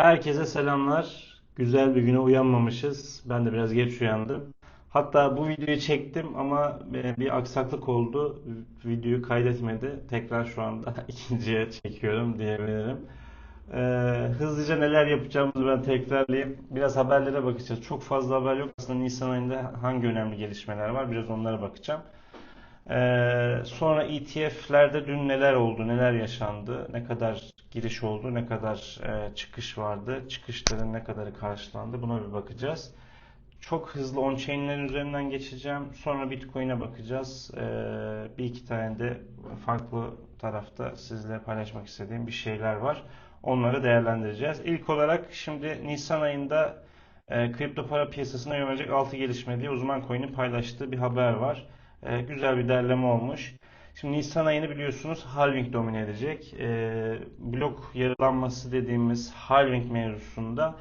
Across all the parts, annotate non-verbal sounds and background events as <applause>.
Herkese selamlar. Güzel bir güne uyanmamışız. Ben de biraz geç uyandım. Hatta bu videoyu çektim ama e, bir aksaklık oldu. Videoyu kaydetmedi. Tekrar şu anda <laughs> ikinciye çekiyorum diyebilirim. Ee, hızlıca neler yapacağımızı ben tekrarlayayım. Biraz haberlere bakacağız. Çok fazla haber yok. Aslında Nisan ayında hangi önemli gelişmeler var biraz onlara bakacağım. Ee, sonra ETF'lerde dün neler oldu, neler yaşandı, ne kadar giriş oldu, ne kadar e, çıkış vardı, çıkışların ne kadarı karşılandı buna bir bakacağız. Çok hızlı on-chain'lerin üzerinden geçeceğim. Sonra Bitcoin'e bakacağız. Ee, bir iki tane de farklı tarafta sizle paylaşmak istediğim bir şeyler var. Onları değerlendireceğiz. İlk olarak şimdi Nisan ayında e, kripto para piyasasına yönelecek 6 gelişme diye uzman coin'in paylaştığı bir haber var. E, güzel bir derleme olmuş. Şimdi Nisan ayını biliyorsunuz halving domine edecek. E, blok yarılanması dediğimiz halving mevzusunda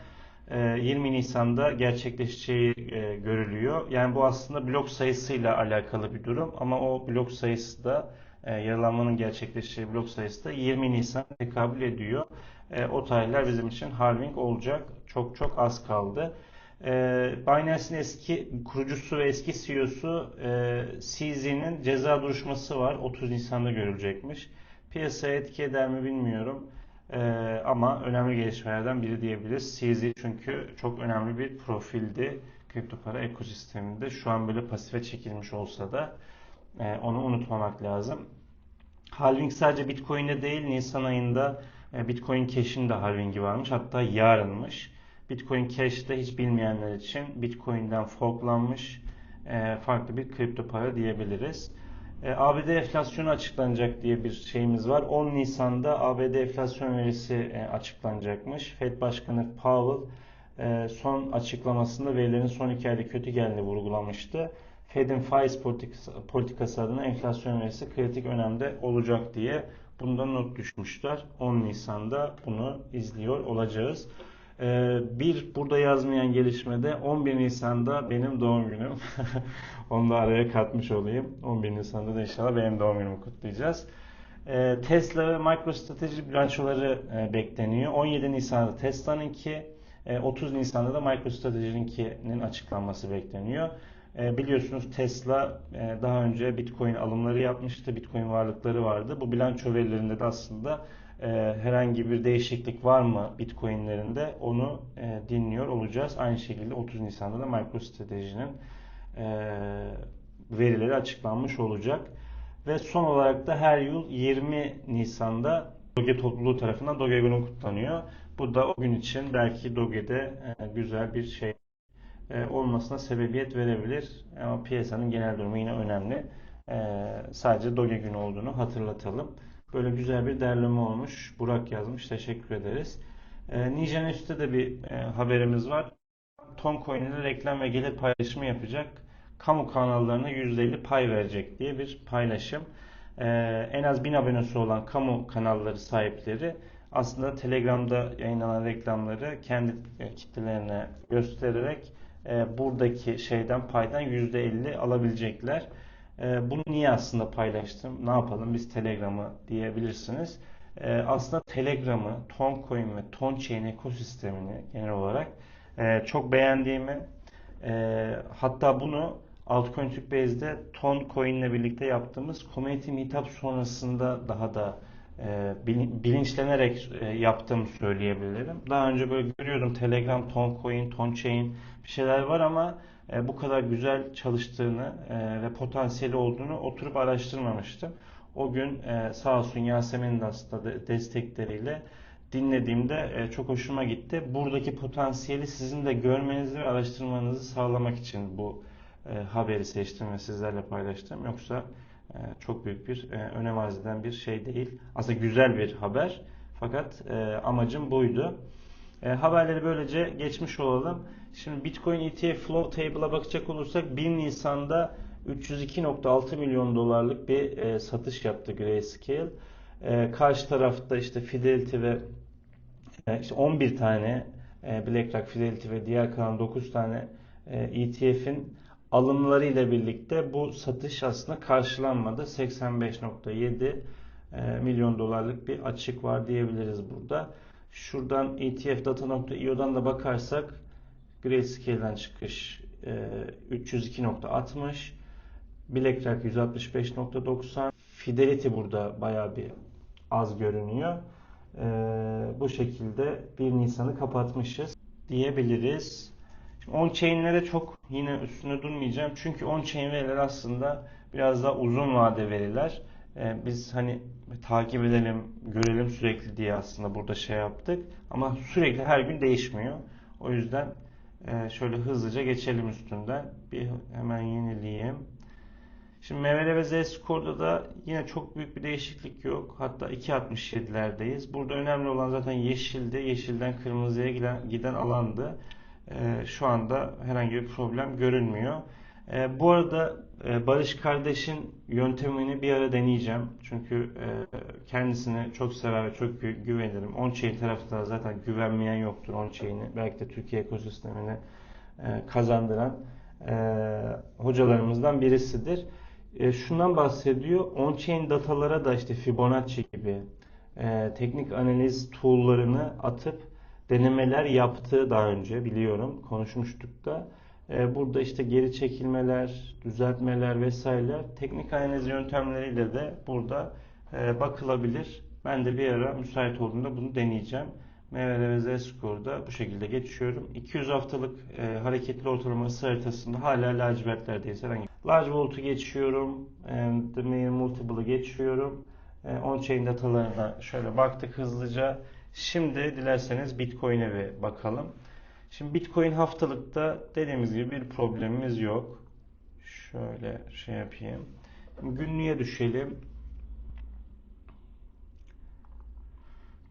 e, 20 Nisan'da gerçekleşeceği e, görülüyor. Yani bu aslında blok sayısıyla alakalı bir durum ama o blok sayısı da e, yaralanmanın gerçekleşeceği blok sayısı da 20 Nisan tekabül ediyor. E, o tarihler bizim için halving olacak. Çok çok az kaldı. E, Binance'in eski kurucusu ve eski CEO'su e, CZ'nin ceza duruşması var. 30 Nisan'da görülecekmiş. Piyasaya etki eder mi bilmiyorum. E, ama önemli gelişmelerden biri diyebiliriz. CZ çünkü çok önemli bir profildi kripto para ekosisteminde. Şu an böyle pasife çekilmiş olsa da e, onu unutmamak lazım. Halving sadece Bitcoin'de değil, Nisan ayında e, Bitcoin Cash'in de halvingi varmış. Hatta yarınmış. Bitcoin Cash'te hiç bilmeyenler için Bitcoin'den forklanmış e, farklı bir kripto para diyebiliriz. E, ABD enflasyonu açıklanacak diye bir şeyimiz var. 10 Nisan'da ABD enflasyon verisi açıklanacakmış. Fed Başkanı Powell son açıklamasında verilerin son iki ayda kötü geldiğini vurgulamıştı. Fed'in faiz politikası, politikası adına enflasyon verisi kritik önemde olacak diye bundan not düşmüşler. 10 Nisan'da bunu izliyor olacağız. Ee, bir burada yazmayan gelişmede 11 Nisan'da benim doğum günüm. <laughs> Onu da araya katmış olayım. 11 Nisan'da da inşallah benim doğum günümü kutlayacağız. Ee, Tesla ve MicroStrategy bilançoları e, bekleniyor. 17 Nisan'da Tesla'nınki, 30 e, Nisan'da da MicroStrategy'ninkinin açıklanması bekleniyor. E, biliyorsunuz Tesla daha önce Bitcoin alımları yapmıştı. Bitcoin varlıkları vardı. Bu bilanço verilerinde de aslında e, herhangi bir değişiklik var mı Bitcoin'lerinde onu dinliyor olacağız. Aynı şekilde 30 Nisan'da da MicroStrategy'nin verileri açıklanmış olacak. Ve son olarak da her yıl 20 Nisan'da Doge topluluğu tarafından Doge günü kutlanıyor. Bu da o gün için belki Doge'de güzel bir şey e, olmasına sebebiyet verebilir. Ama piyasanın genel durumu yine önemli. E, sadece Doge günü olduğunu hatırlatalım. Böyle güzel bir derleme olmuş. Burak yazmış. Teşekkür ederiz. E, Nijen Üst'te de bir haberimiz var. Toncoin ile reklam ve gelir paylaşımı yapacak. Kamu kanallarına %50 pay verecek diye bir paylaşım. en az 1000 abonesi olan kamu kanalları sahipleri aslında Telegram'da yayınlanan reklamları kendi kitlelerine göstererek e, buradaki şeyden paydan %50 alabilecekler. E, bunu niye aslında paylaştım? Ne yapalım biz Telegram'ı diyebilirsiniz. E, aslında Telegram'ı, Toncoin ve Tonchain ekosistemini genel olarak e, çok beğendiğimi e, hatta bunu Altcoin Türk Base'de Toncoin ile birlikte yaptığımız Community Meetup sonrasında daha da e, bilinçlenerek e, yaptığımı söyleyebilirim. Daha önce böyle görüyordum Telegram, Toncoin, Tonchain bir şeyler var ama e, bu kadar güzel çalıştığını ve potansiyeli olduğunu oturup araştırmamıştım. O gün sağ olsun Yasemin'in aslında destekleriyle dinlediğimde çok hoşuma gitti. Buradaki potansiyeli sizin de görmenizi ve araştırmanızı sağlamak için bu haberi seçtim ve sizlerle paylaştım. Yoksa çok büyük bir e, önem arz eden bir şey değil. Aslında güzel bir haber fakat e, amacım buydu. E, haberleri böylece geçmiş olalım. Şimdi Bitcoin ETF Flow Table'a bakacak olursak 1 Nisan'da 302.6 milyon dolarlık bir satış yaptı Grayscale. karşı tarafta işte Fidelity ve işte 11 tane BlackRock, Fidelity ve diğer kalan 9 tane ETF'in alımları ile birlikte bu satış aslında karşılanmadı. 85.7 e, milyon dolarlık bir açık var diyebiliriz burada. Şuradan etfdata.io'dan da bakarsak Grayscale'den çıkış e, 302.60 BlackRock 165.90 Fidelity burada baya bir az görünüyor. E, bu şekilde 1 Nisan'ı kapatmışız diyebiliriz. On-chain'lere çok yine üstüne durmayacağım. Çünkü on-chain veriler aslında biraz daha uzun vade veriler. Ee, biz hani takip edelim, görelim sürekli diye aslında burada şey yaptık. Ama sürekli her gün değişmiyor. O yüzden e, şöyle hızlıca geçelim üstünden. Bir hemen yenileyeyim. Şimdi MVL ve Z-Score'da da yine çok büyük bir değişiklik yok. Hatta 2.67'lerdeyiz. Burada önemli olan zaten yeşildi. Yeşilden kırmızıya giden, giden alandı. Ee, şu anda herhangi bir problem görünmüyor. Ee, bu arada Barış kardeşin yöntemini bir ara deneyeceğim. Çünkü e, kendisini çok sever ve çok gü güvenirim. On-chain tarafta zaten güvenmeyen yoktur on-chain'i. Belki de Türkiye ekosistemini e, kazandıran e, hocalarımızdan birisidir. Şundan bahsediyor. On-chain datalara da işte Fibonacci gibi teknik analiz tool'larını atıp denemeler yaptığı daha önce biliyorum. Konuşmuştuk da. E, burada işte geri çekilmeler, düzeltmeler vesaireler teknik analiz yöntemleriyle de burada e, bakılabilir. Ben de bir ara müsait olduğunda bunu deneyeceğim. MVL ve Z-Score'da bu şekilde geçiyorum. 200 haftalık e, hareketli ortalama ısı haritasında hala lacivertlerdeyiz. Herhangi Large Volt'u geçiyorum. E, The Main Multiple'ı geçiyorum. E, On-chain datalarına şöyle baktık hızlıca. Şimdi dilerseniz Bitcoin'e bir bakalım. Şimdi Bitcoin haftalıkta dediğimiz gibi bir problemimiz yok. Şöyle şey yapayım. Günlüğe düşelim.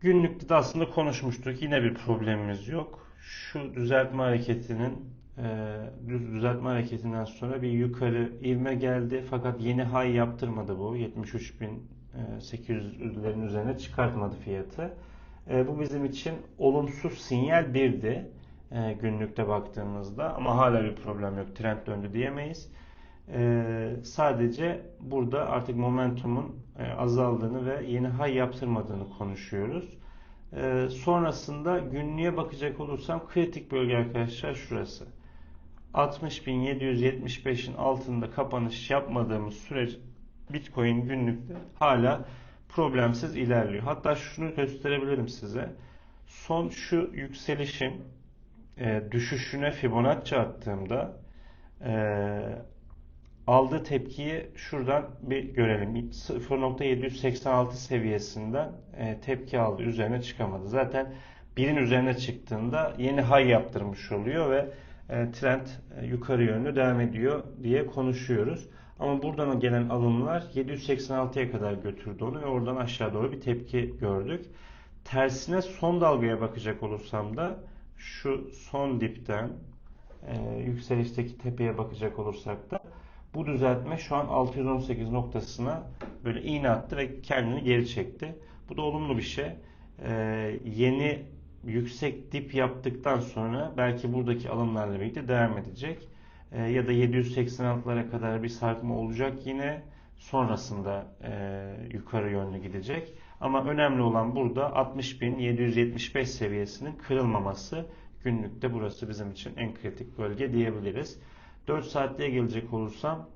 Günlükte de aslında konuşmuştuk. Yine bir problemimiz yok. Şu düzeltme hareketinin e, düz düzeltme hareketinden sonra bir yukarı ivme geldi. Fakat yeni high yaptırmadı bu. 73.800'lerin üzerine çıkartmadı fiyatı. E, bu bizim için olumsuz sinyal birdi e, günlükte baktığımızda ama hala bir problem yok. Trend döndü diyemeyiz. E, sadece burada artık momentumun e, azaldığını ve yeni high yaptırmadığını konuşuyoruz. E, sonrasında günlüğe bakacak olursam kritik bölge arkadaşlar şurası. 60.775'in altında kapanış yapmadığımız sürece Bitcoin günlükte hala problemsiz ilerliyor. Hatta şunu gösterebilirim size. Son şu yükselişin e, düşüşüne Fibonacci attığımda e, aldığı tepkiyi şuradan bir görelim. 0.786 seviyesinden e, tepki aldı. Üzerine çıkamadı. Zaten birin üzerine çıktığında yeni high yaptırmış oluyor ve e, trend e, yukarı yönlü devam ediyor diye konuşuyoruz. Ama buradan gelen alımlar 786'ya kadar götürdü onu ve oradan aşağı doğru bir tepki gördük. Tersine son dalgaya bakacak olursam da şu son dipten e, yükselişteki tepeye bakacak olursak da bu düzeltme şu an 618 noktasına böyle iğne attı ve kendini geri çekti. Bu da olumlu bir şey. E, yeni yüksek dip yaptıktan sonra belki buradaki alımlarla birlikte devam edecek. E, ya da 786'lara kadar bir sarkma olacak yine sonrasında e, yukarı yönlü gidecek. Ama önemli olan burada 60.775 seviyesinin kırılmaması. Günlükte burası bizim için en kritik bölge diyebiliriz. 4 saatliğe gelecek olursam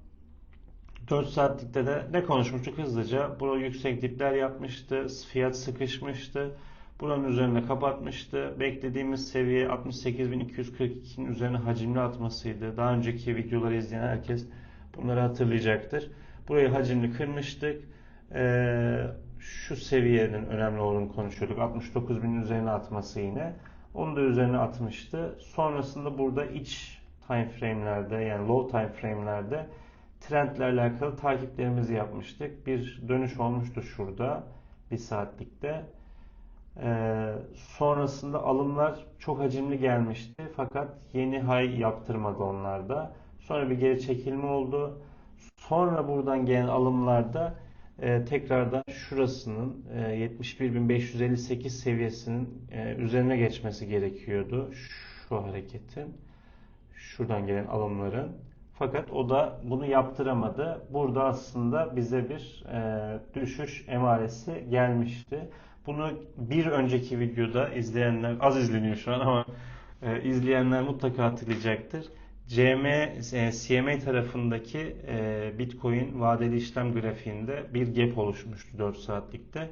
4 saatlikte de ne konuşmuştuk hızlıca? Burada yüksek dipler yapmıştı. Fiyat sıkışmıştı. Buranın üzerine kapatmıştı. Beklediğimiz seviye 68.242'nin üzerine hacimli atmasıydı. Daha önceki videoları izleyen herkes bunları hatırlayacaktır. Burayı hacimli kırmıştık. Ee, şu seviyenin önemli olduğunu konuşuyorduk. 69.000'in üzerine atması yine. Onu da üzerine atmıştı. Sonrasında burada iç time frame'lerde yani low time frame'lerde trendle alakalı takiplerimizi yapmıştık. Bir dönüş olmuştu şurada bir saatlikte. Ee, sonrasında alımlar çok hacimli gelmişti fakat yeni high yaptırmadı onlarda. Sonra bir geri çekilme oldu. Sonra buradan gelen alımlarda e, tekrardan şurasının e, 71.558 seviyesinin e, üzerine geçmesi gerekiyordu şu hareketin. Şuradan gelen alımların. Fakat o da bunu yaptıramadı. Burada aslında bize bir e, düşüş emaresi gelmişti. Bunu bir önceki videoda izleyenler az izleniyor şu an ama e, izleyenler mutlaka hatırlayacaktır. CM, e, CMA tarafındaki e, Bitcoin vadeli işlem grafiğinde bir gap oluşmuştu 4 saatlikte.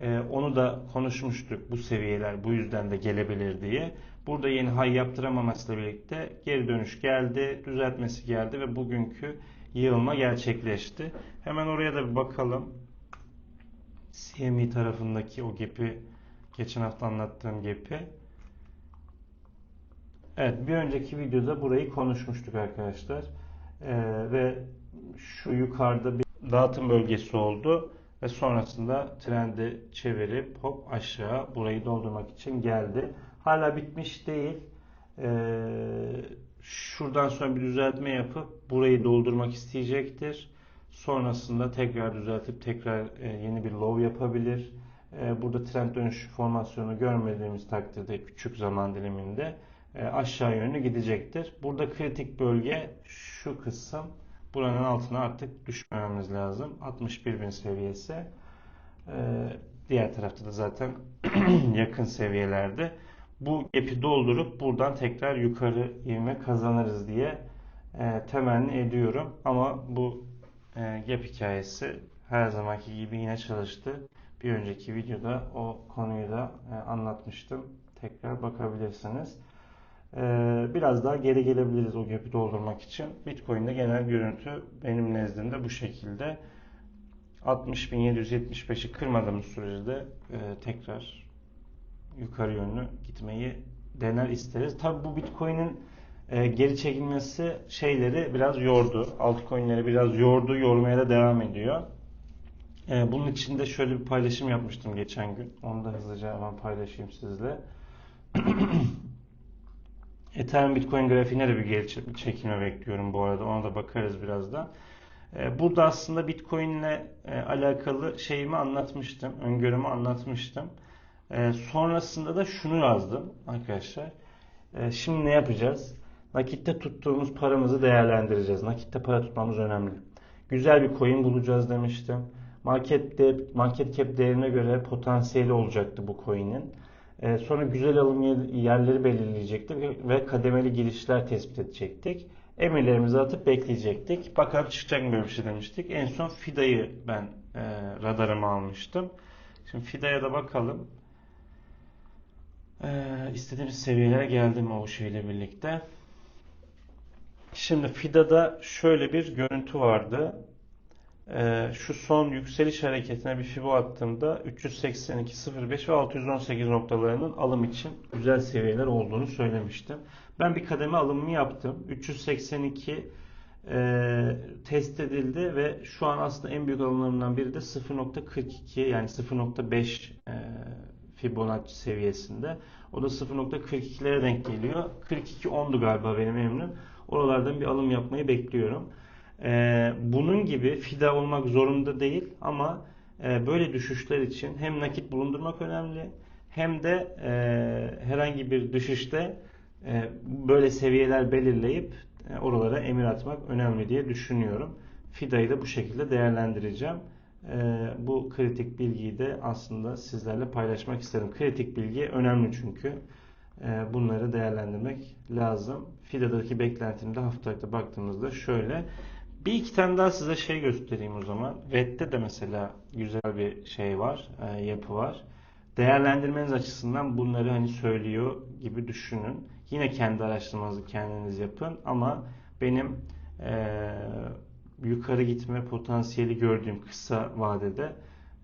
E, onu da konuşmuştuk bu seviyeler bu yüzden de gelebilir diye. Burada yeni hay yaptıramamasıyla birlikte geri dönüş geldi, düzeltmesi geldi ve bugünkü yığılma gerçekleşti. Hemen oraya da bir bakalım. CME tarafındaki o gap'i geçen hafta anlattığım gap'i. Evet bir önceki videoda burayı konuşmuştuk arkadaşlar. Ee, ve şu yukarıda bir dağıtım bölgesi oldu ve sonrasında trendi çevirip hop aşağı burayı doldurmak için geldi. Hala bitmiş değil. Ee, şuradan sonra bir düzeltme yapıp burayı doldurmak isteyecektir. Sonrasında tekrar düzeltip tekrar e, yeni bir low yapabilir. E, burada trend dönüş formasyonu görmediğimiz takdirde küçük zaman diliminde aşağı yönlü gidecektir. Burada kritik bölge şu kısım. Buranın altına artık düşmememiz lazım. 61.000 seviyesi. Diğer tarafta da zaten <clears throat> yakın seviyelerde. Bu gap'i doldurup buradan tekrar yukarı ivme kazanırız diye temenni ediyorum. Ama bu e, gap hikayesi her zamanki gibi yine çalıştı. Bir önceki videoda o konuyu da e, anlatmıştım. Tekrar bakabilirsiniz. E, biraz daha geri gelebiliriz o gap'i doldurmak için. Bitcoin'de genel görüntü benim nezdimde bu şekilde. 60.775'i kırmadığımız sürece e, tekrar yukarı yönlü gitmeyi dener isteriz. Tabi bu Bitcoin'in e, geri çekilmesi şeyleri biraz yordu. Altcoin'leri biraz yordu, yormaya da devam ediyor. E, bunun için de şöyle bir paylaşım yapmıştım geçen gün. Onu da hızlıca hemen paylaşayım sizle. <clears throat> Ethereum Bitcoin grafiğine de bir geri çekilme bekliyorum bu arada. Ona da bakarız birazdan. E, burada aslında Bitcoin ile e, alakalı şeyimi anlatmıştım. Öngörümü anlatmıştım. E, sonrasında da şunu yazdım arkadaşlar. E, şimdi ne yapacağız? Nakitte tuttuğumuz paramızı değerlendireceğiz. Nakitte para tutmamız önemli. Güzel bir coin bulacağız demiştim. Market, de, market cap değerine göre potansiyeli olacaktı bu coin'in. Ee, sonra güzel alım yerleri belirleyecektik ve kademeli girişler tespit edecektik. Emirlerimizi atıp bekleyecektik. Bakalım çıkacak mı bir şey demiştik. En son FIDA'yı ben e, radarıma almıştım. Şimdi FIDA'ya da bakalım. Ee, istediğimiz seviyelere geldi mi o şeyle birlikte. Şimdi FIDA'da şöyle bir görüntü vardı. Ee, şu son yükseliş hareketine bir FIBO attığımda 382.05 ve 618 noktalarının alım için güzel seviyeler olduğunu söylemiştim. Ben bir kademe alımımı yaptım. 382 e, test edildi ve şu an aslında en büyük alımlarımdan biri de 0.42 yani 0.5 e, Fibonacci seviyesinde. O da 0.42'lere denk geliyor. 42.10'du galiba benim emrim. Oralardan bir alım yapmayı bekliyorum. Ee, bunun gibi fida olmak zorunda değil ama e, böyle düşüşler için hem nakit bulundurmak önemli hem de e, herhangi bir düşüşte e, böyle seviyeler belirleyip oralara emir atmak önemli diye düşünüyorum. Fida'yı da bu şekilde değerlendireceğim. Bu kritik bilgiyi de aslında sizlerle paylaşmak istedim. Kritik bilgi önemli çünkü. Ee, bunları değerlendirmek lazım. FIDA'daki beklentimde haftalıkta baktığımızda şöyle. Bir iki tane daha size şey göstereyim o zaman. RED'de de mesela güzel bir şey var, e, yapı var. Değerlendirmeniz açısından bunları hani söylüyor gibi düşünün. Yine kendi araştırmanızı kendiniz yapın ama benim e, yukarı gitme potansiyeli gördüğüm kısa vadede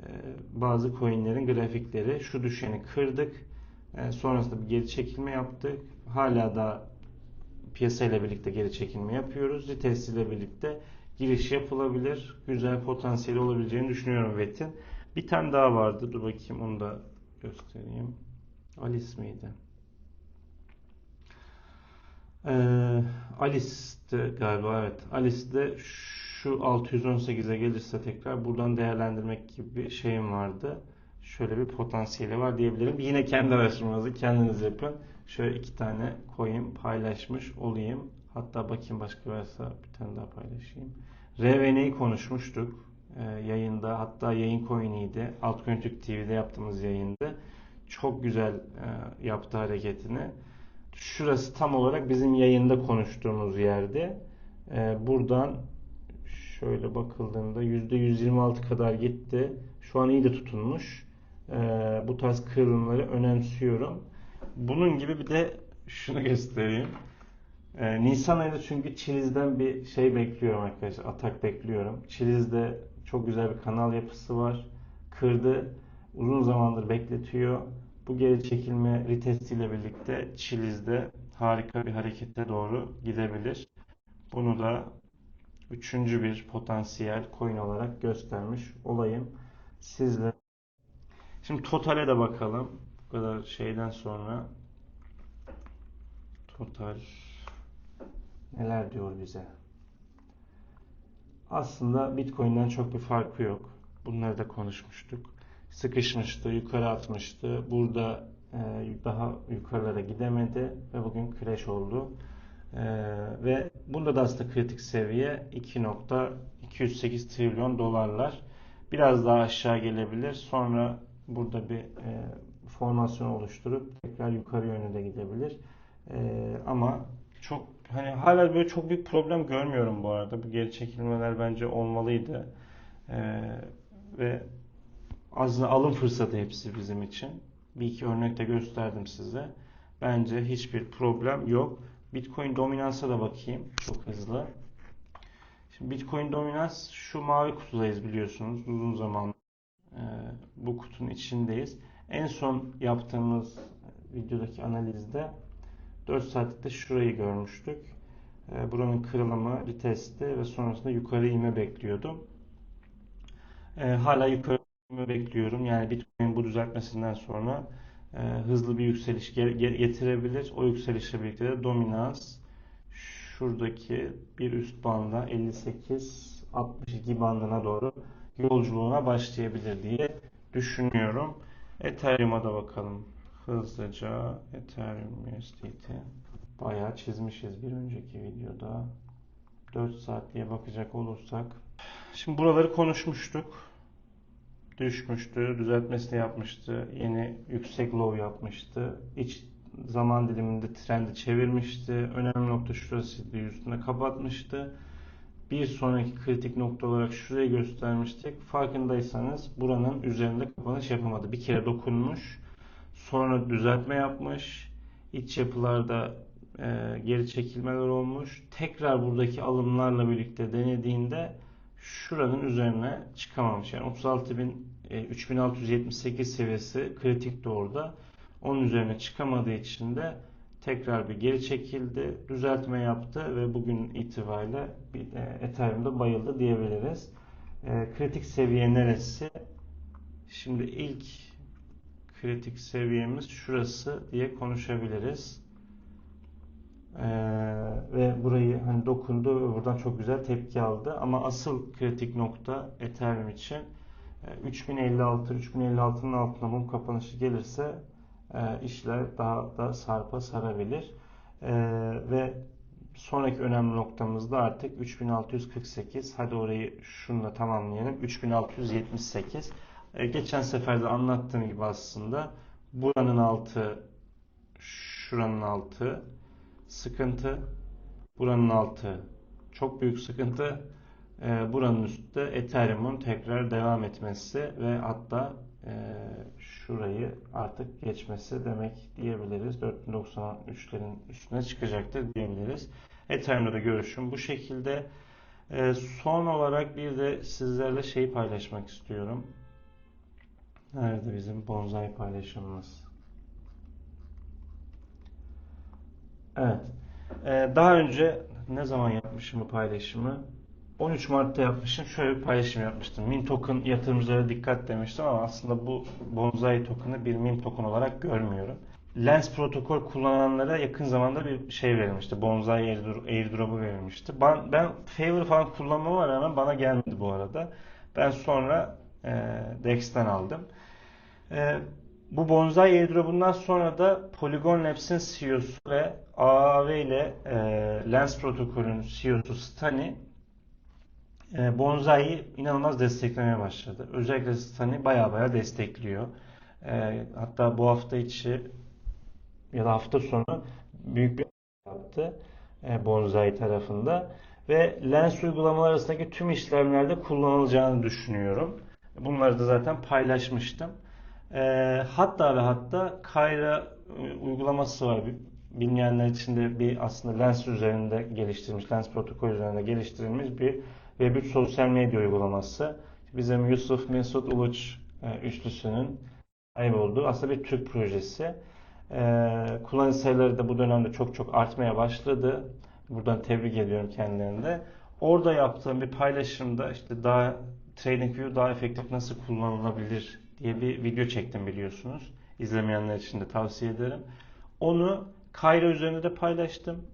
e, bazı coinlerin grafikleri şu düşeni kırdık e, sonrasında bir geri çekilme yaptık. Hala da piyasayla birlikte geri çekilme yapıyoruz. Retest ile birlikte giriş yapılabilir. Güzel potansiyeli olabileceğini düşünüyorum VET'in. Bir tane daha vardı. Dur bakayım onu da göstereyim. Alice miydi? Ee, Alice'di galiba evet. Alice'de şu 618'e gelirse tekrar buradan değerlendirmek gibi bir şeyim vardı şöyle bir potansiyeli var diyebilirim. Yine kendi araştırmanızı kendiniz yapın. Şöyle iki tane koyayım, paylaşmış olayım. Hatta bakayım başka varsa bir tane daha paylaşayım. RVN'yi konuşmuştuk. e, yayında hatta yayın coin'iydi. Altcoin TV'de yaptığımız yayında. Çok güzel e, yaptı hareketini. Şurası tam olarak bizim yayında konuştuğumuz yerde. E, buradan şöyle bakıldığında %126 kadar gitti. Şu an iyi de tutunmuş. E, bu tarz kırılımları önemsiyorum. Bunun gibi bir de şunu göstereyim. Ee, Nisan ayında çünkü Çiliz'den bir şey bekliyorum arkadaşlar. Atak bekliyorum. Çiliz'de çok güzel bir kanal yapısı var. Kırdı. Uzun zamandır bekletiyor. Bu geri çekilme retestiyle birlikte Çiliz'de harika bir harekete doğru gidebilir. Bunu da üçüncü bir potansiyel coin olarak göstermiş olayım sizle. Şimdi Total'e de bakalım. Bu kadar şeyden sonra Total neler diyor bize? Aslında Bitcoin'den çok bir farkı yok. Bunları da konuşmuştuk. Sıkışmıştı, yukarı atmıştı. Burada e, daha yukarılara gidemedi ve bugün crash oldu. E, ve bunda da aslında kritik seviye 2.208 trilyon dolarlar. Biraz daha aşağı gelebilir. Sonra burada bir e, formasyon oluşturup tekrar yukarı yönde de gidebilir. E, ama çok hani hala böyle çok büyük problem görmüyorum bu arada. Bu geri çekilmeler bence olmalıydı. Ee, ve aslında alım fırsatı hepsi bizim için. Bir iki örnek de gösterdim size. Bence hiçbir problem yok. Bitcoin dominansa da bakayım çok hızlı. Şimdi Bitcoin dominans şu mavi kutudayız biliyorsunuz. Uzun zaman e, bu kutunun içindeyiz. En son yaptığımız videodaki analizde 4 saatlikte şurayı görmüştük. E, buranın kırılımı, retesti ve sonrasında yukarı inme bekliyordum. E, hala yukarı inme bekliyorum. Yani Bitcoin bu düzeltmesinden sonra e, hızlı bir yükseliş getirebilir. O yükselişle birlikte de dominans şuradaki bir üst banda 58-62 bandına doğru yolculuğuna başlayabilir diye düşünüyorum. Ethereum'a da bakalım. Hızlıca Ethereum USDT bayağı çizmişiz bir önceki videoda. 4 saat diye bakacak olursak. Şimdi buraları konuşmuştuk. Düşmüştü düzeltmesini yapmıştı yeni yüksek low yapmıştı. İç zaman diliminde trendi çevirmişti. Önemli nokta şurasıydı üstüne kapatmıştı bir sonraki kritik nokta olarak şurayı göstermiştik. Farkındaysanız buranın üzerinde kapanış yapamadı. Bir kere dokunmuş. Sonra düzeltme yapmış. İç yapılarda e, geri çekilmeler olmuş. Tekrar buradaki alımlarla birlikte denediğinde şuranın üzerine çıkamamış. Yani 36.000 e, 3678 seviyesi kritikti orada. Onun üzerine çıkamadığı için de tekrar bir geri çekildi, düzeltme yaptı ve bugün itibariyle bir, e, Ethereum'da bayıldı diyebiliriz. E, kritik seviye neresi? Şimdi ilk kritik seviyemiz şurası diye konuşabiliriz. Ee, ve burayı hani dokundu ve buradan çok güzel tepki aldı. Ama asıl kritik nokta Ethereum için e, 3056 3056'nın altına mum kapanışı gelirse e, işler daha da sarpa sarabilir. E, ve sonraki önemli noktamız da artık 3648. Hadi orayı şunla tamamlayalım. 3678. E, geçen sefer de anlattığım gibi aslında buranın altı şuranın altı sıkıntı buranın altı çok büyük sıkıntı e, buranın üstte Ethereum'un tekrar devam etmesi ve hatta şurayı artık geçmesi demek diyebiliriz. 4093'lerin üstüne çıkacaktır diyebiliriz. Ethereum'da da görüşüm bu şekilde. E, son olarak bir de sizlerle şeyi paylaşmak istiyorum. Nerede bizim bonsai paylaşımımız? Evet. Ee, daha önce ne zaman yapmışım bu paylaşımı? 13 Mart'ta yapmışım. Şöyle bir paylaşım yapmıştım. Mint token yatırımcılara dikkat demiştim ama aslında bu bonsai token'ı bir mint token olarak görmüyorum. Lens protokol kullananlara yakın zamanda bir şey verilmişti. Bonsai airdrop'u verilmişti. Ben, ben Favor falan kullanmama rağmen bana gelmedi bu arada. Ben sonra e, Dex'ten aldım. E, bu Bonsai airdrop'undan sonra da Polygon Labs'in CEO'su ve AAV ile e, Lens protokolün CEO'su Stani e, Bonsai inanılmaz desteklemeye başladı. Özellikle Stani baya baya destekliyor. E, hatta bu hafta içi ya da hafta sonu büyük bir yaptı e, Bonsai tarafında ve lens uygulamalar arasındaki tüm işlemlerde kullanılacağını düşünüyorum. Bunları da zaten paylaşmıştım. E, hatta ve hatta Kayra e, uygulaması var. Bilmeyenler için de bir aslında lens üzerinde geliştirilmiş, lens protokol üzerinde geliştirilmiş bir Web3 sosyal medya uygulaması. Bizim Yusuf Mesut Uluç e, üçlüsünün sahip olduğu aslında bir Türk projesi. E, kullanıcı sayıları da bu dönemde çok çok artmaya başladı. Buradan tebrik ediyorum kendilerini de. Orada yaptığım bir paylaşımda işte daha TradingView daha efektif nasıl kullanılabilir diye bir video çektim biliyorsunuz. İzlemeyenler için de tavsiye ederim. Onu Kayra üzerinde de paylaştım.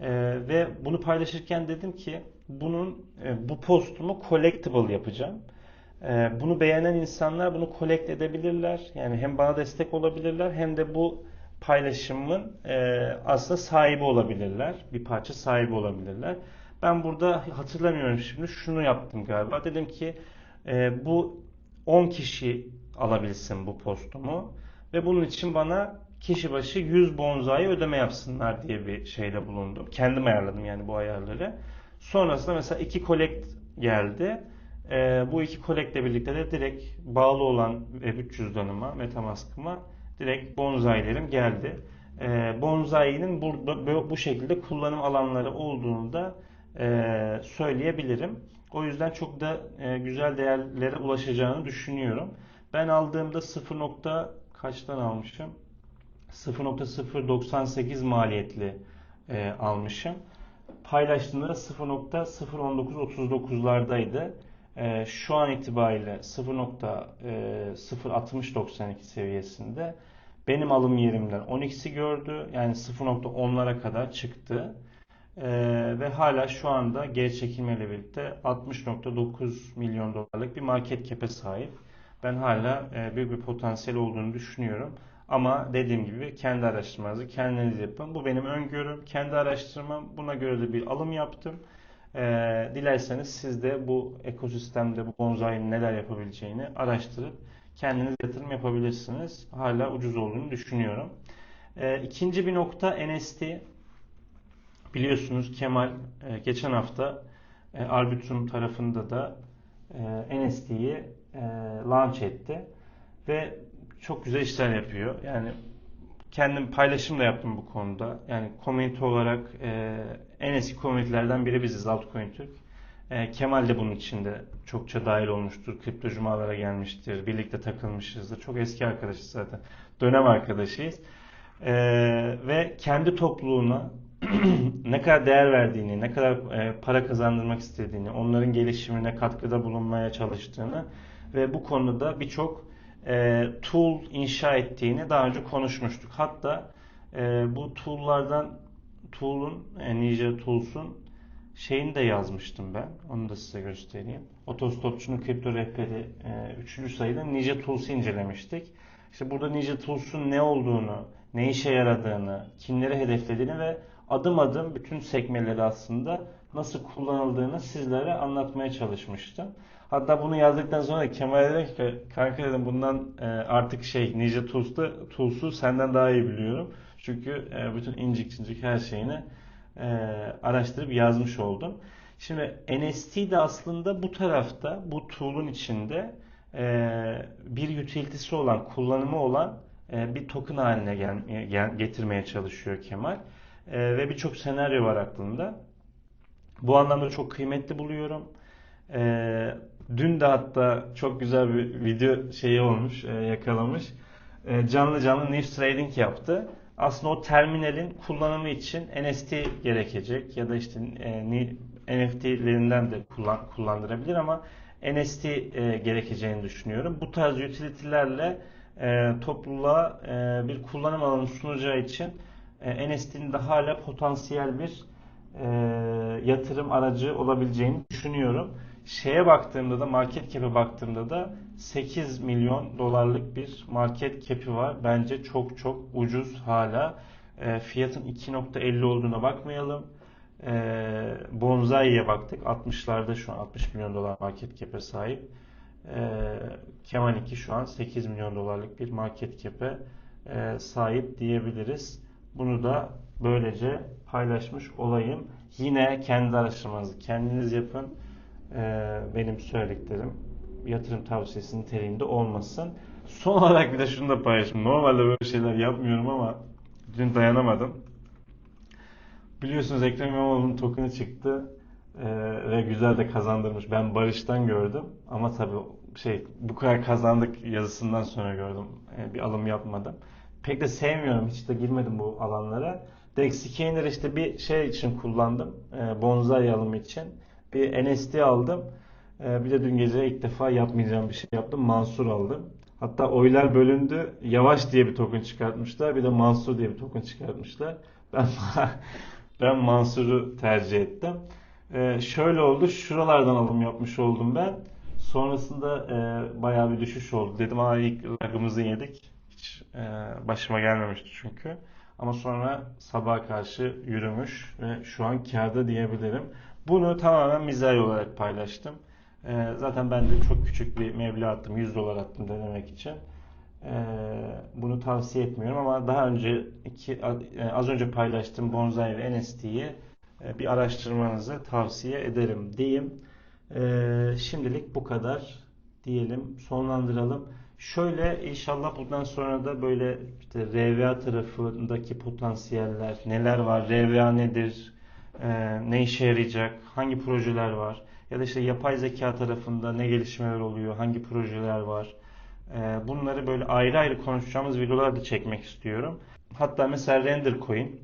Ee, ve bunu paylaşırken dedim ki bunun e, bu postumu collectible yapacağım. E, bunu beğenen insanlar bunu collect edebilirler. Yani hem bana destek olabilirler hem de bu paylaşımın e, aslında sahibi olabilirler. Bir parça sahibi olabilirler. Ben burada hatırlamıyorum şimdi şunu yaptım galiba. Dedim ki bu 10 kişi alabilsin bu postumu ve bunun için bana kişi başı 100 bonzai ödeme yapsınlar diye bir şeyde bulundum. Kendim ayarladım yani bu ayarları. Sonrasında mesela iki collect geldi. E, bu iki collect ile birlikte de direkt bağlı olan Web3 cüzdanıma, Metamask'ıma direkt bonzailerim geldi. E, bonzai'nin burada bu şekilde kullanım alanları olduğunu da e, söyleyebilirim. O yüzden çok da e, güzel değerlere ulaşacağını düşünüyorum. Ben aldığımda 0. kaçtan almışım? 0.098 maliyetli e, almışım. Paylaştığımda 0.01939'lardaydı. E, şu an itibariyle 0.06092 seviyesinde. Benim alım yerimden 12'si gördü. Yani 0.10'lara kadar çıktı. E, ve hala şu anda geri çekilmeyle birlikte 60.9 milyon dolarlık bir market cap'e sahip. Ben hala e, büyük bir potansiyel olduğunu düşünüyorum. Ama dediğim gibi kendi araştırmanızı kendiniz yapın. Bu benim öngörüm, kendi araştırmam. Buna göre de bir alım yaptım. Ee, dilerseniz siz de bu ekosistemde bu bonsai'nin neler yapabileceğini araştırıp kendiniz yatırım yapabilirsiniz. Hala ucuz olduğunu düşünüyorum. Ee, ikinci bir nokta NFT. Biliyorsunuz Kemal e, geçen hafta e, Arbitrum tarafında da e, NFT'yi e, launch etti. Ve çok güzel işler yapıyor. Yani kendim paylaşım da yaptım bu konuda. Yani community olarak e, en eski community'lerden biri biziz Altcoin Türk. E, Kemal de bunun içinde çokça dahil olmuştur. Kripto cumalara gelmiştir. Birlikte takılmışızdır. Çok eski arkadaşız zaten. Dönem arkadaşıyız. E, ve kendi topluluğuna <clears throat> ne kadar değer verdiğini, ne kadar e, para kazandırmak istediğini, onların gelişimine katkıda bulunmaya çalıştığını ve bu konuda birçok e, tool inşa ettiğini daha önce konuşmuştuk. Hatta e, bu tool'lardan tool'un, e, Ninja Tools'un şeyini de yazmıştım ben. Onu da size göstereyim. Otostopçunun kripto rehberi 3. E, sayıda Ninja Tools'u incelemiştik. İşte burada Ninja Tools'un ne olduğunu, ne işe yaradığını, kimleri hedeflediğini ve adım adım bütün sekmeleri aslında nasıl kullanıldığını sizlere anlatmaya çalışmıştım. Hatta bunu yazdıktan sonra Kemal dedi ki kanka dedim bundan e, artık şey Ninja Tools'ta Tools'u senden daha iyi biliyorum. Çünkü e, bütün incik cincik her şeyini e, araştırıp yazmış oldum. Şimdi NST de aslında bu tarafta bu tool'un içinde bir utility'si olan, kullanımı olan bir token haline getirmeye çalışıyor Kemal. Ve birçok senaryo var aklında. Bu anlamda çok kıymetli buluyorum. E, dün de hatta çok güzel bir video şeyi olmuş, e, yakalamış. E, canlı canlı news trading yaptı. Aslında o terminalin kullanımı için NFT gerekecek ya da işte e, NFT'lerinden de kullan, kullandırabilir ama NFT e, gerekeceğini düşünüyorum. Bu tarz utility'lerle e, topluluğa e, bir kullanım alanı sunacağı için e, NFT'nin de hala potansiyel bir e, yatırım aracı olabileceğini düşünüyorum. Şeye baktığımda da market cap'e baktığımda da 8 milyon dolarlık bir market cap'i var. Bence çok çok ucuz hala. E, fiyatın 2.50 olduğuna bakmayalım. Ee, Bonzai'ye baktık. 60'larda şu an 60 milyon dolar market cap'e sahip. Ee, Kemal 2 şu an 8 milyon dolarlık bir market cap'e e, sahip diyebiliriz. Bunu da böylece paylaşmış olayım. Yine kendi araştırmanızı kendiniz yapın. Ee, benim söylediklerim yatırım tavsiyesi niteliğinde olmasın. Son olarak bir de şunu da paylaşayım. Normalde böyle şeyler yapmıyorum ama dün dayanamadım. Biliyorsunuz Ekrem İmamoğlu'nun token'ı çıktı Ee, ve güzel de kazandırmış. Ben Barış'tan gördüm ama tabii şey bu kadar kazandık yazısından sonra gördüm. Ee, bir alım yapmadım. Pek de sevmiyorum. Hiç de girmedim bu alanlara. Dexscanner işte bir şey için kullandım. Ee, bonsai alımı için. Bir NSD aldım. Ee, bir de dün gece ilk defa yapmayacağım bir şey yaptım. Mansur aldım. Hatta oylar bölündü. Yavaş diye bir token çıkartmışlar. Bir de Mansur diye bir token çıkartmışlar. Ben <laughs> ben Mansur'u tercih ettim. Ee, şöyle oldu. Şuralardan alım yapmış oldum ben. Sonrasında e, bayağı bir düşüş oldu. Dedim aa ilk lagımızı yedik. E, başıma gelmemişti çünkü. Ama sonra sabaha karşı yürümüş ve şu an kârda diyebilirim. Bunu tamamen mizahi olarak paylaştım. E, zaten ben de çok küçük bir meblağ attım. 100 dolar attım denemek için. E, bunu tavsiye etmiyorum ama daha önce iki, e, az önce paylaştığım Bonsai ve NST'yi e, bir araştırmanızı tavsiye ederim diyeyim. E, şimdilik bu kadar diyelim. Sonlandıralım. Şöyle inşallah bundan sonra da böyle işte RVA tarafındaki potansiyeller neler var, RVA nedir, e, ne işe yarayacak, hangi projeler var ya da işte yapay zeka tarafında ne gelişmeler oluyor, hangi projeler var. E, bunları böyle ayrı ayrı konuşacağımız videolar da çekmek istiyorum. Hatta mesela Render Coin.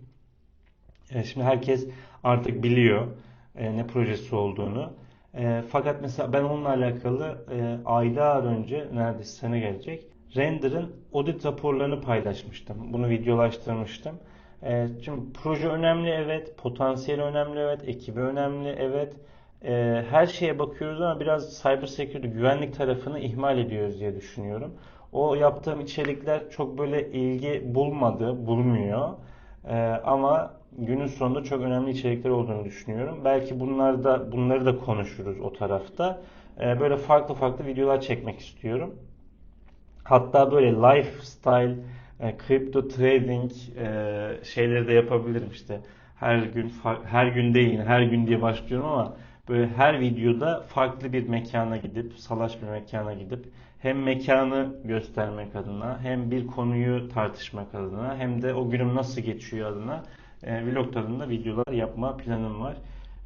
E, şimdi herkes artık biliyor ne projesi olduğunu. E, fakat mesela ben onunla alakalı e, aylar önce neredeyse sene gelecek Render'ın audit raporlarını paylaşmıştım. Bunu videolaştırmıştım. E, şimdi proje önemli evet, potansiyel önemli evet, ekibi önemli evet. E, her şeye bakıyoruz ama biraz cyber security güvenlik tarafını ihmal ediyoruz diye düşünüyorum. O yaptığım içerikler çok böyle ilgi bulmadı, bulmuyor. E, ama günün sonunda çok önemli içerikler olduğunu düşünüyorum. Belki bunlar da bunları da konuşuruz o tarafta. Ee, böyle farklı farklı videolar çekmek istiyorum. Hatta böyle lifestyle, e, crypto trading e, şeyleri de yapabilirim işte. Her gün her gün değil, her gün diye başlıyorum ama böyle her videoda farklı bir mekana gidip, salaş bir mekana gidip hem mekanı göstermek adına, hem bir konuyu tartışmak adına, hem de o günüm nasıl geçiyor adına e, vlog tadında videolar yapma planım var.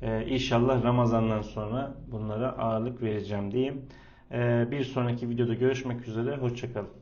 E, inşallah Ramazan'dan sonra bunlara ağırlık vereceğim diyeyim. E, bir sonraki videoda görüşmek üzere. Hoşçakalın.